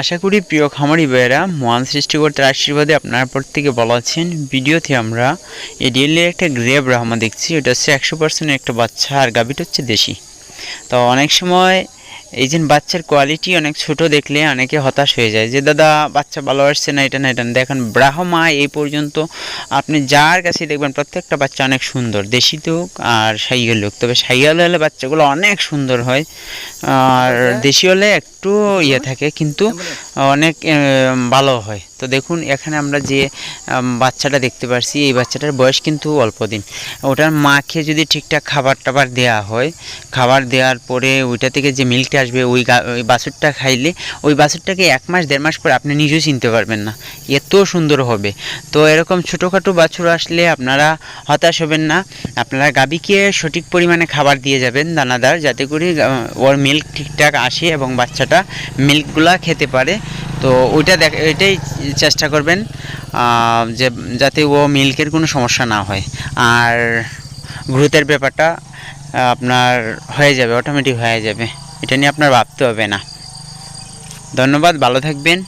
আশা করি প্রিয় খামারি বেয়েরা মহান সৃষ্টিকর্তার আশীর্বাদে আপনার প্রত্যেকে বলা আছেন। ভিডিওতে আমরা এডিএলের একটা গ্রে রাহমা দেখছি ওটা হচ্ছে একশো পার্সেন্ট একটা বাচ্চা আর গাভিটা হচ্ছে দেশি। তো অনেক সময় এই যে বাচ্চার কোয়ালিটি অনেক ছোট দেখলে অনেকে হতাশ হয়ে যায় যে দাদা বাচ্চা ভালো আসছে না এটা না এটা না। দেখেন ব্রাহ্মা এই পর্যন্ত আপনি যার কাছে দেখবেন প্রত্যেকটা বাচ্চা অনেক সুন্দর দেশি তো আর সাইয়াল হোক। তবে সাইয়াল হলে বাচ্চাগুলো অনেক সুন্দর হয় আর দেশি হলে একটু ইয়ে থাকে কিন্তু অনেক ভালো হয়। তো দেখুন এখানে আমরা যে বাচ্চাটা দেখতে পারছি এই বাচ্চাটার বয়স কিন্তু অল্প দিন। ওটার মাকে যদি ঠিকঠাক খাবার টাবার দেওয়া হয় খাবার দেওয়ার পরে ওইটা থেকে যে মিল্কটা আসবে ওই ওই বাছুরটা খাইলে, ওই বাছুরটাকে এক মাস, দেড় মাস পরে আপনি নিজেও চিনতে পারবেন না। এত সুন্দর হবে। তো এরকম ছোটোখাটো বাছুর আসলে আপনারা হতাশ হবেন না। আপনারা গাবিকে সঠিক পরিমাণে খাবার দিয়ে যাবেন দানাদার, যাতে করে ওর মিল্ক ঠিকঠাক আসে এবং বাচ্চাটা মিল্কগুলা খেতে পারে। তো ওইটা দেখ, এটাই চেষ্টা করবেন যে, যাতে ও মিল্কের কোনো সমস্যা না হয়। আর গ্রোথের ব্যাপারটা আপনার হয়ে যাবে অটোমেটিক হয়ে যাবে। এটা নিয়ে আপনার ভাবতে হবে না। ধন্যবাদ ভালো থাকবেন।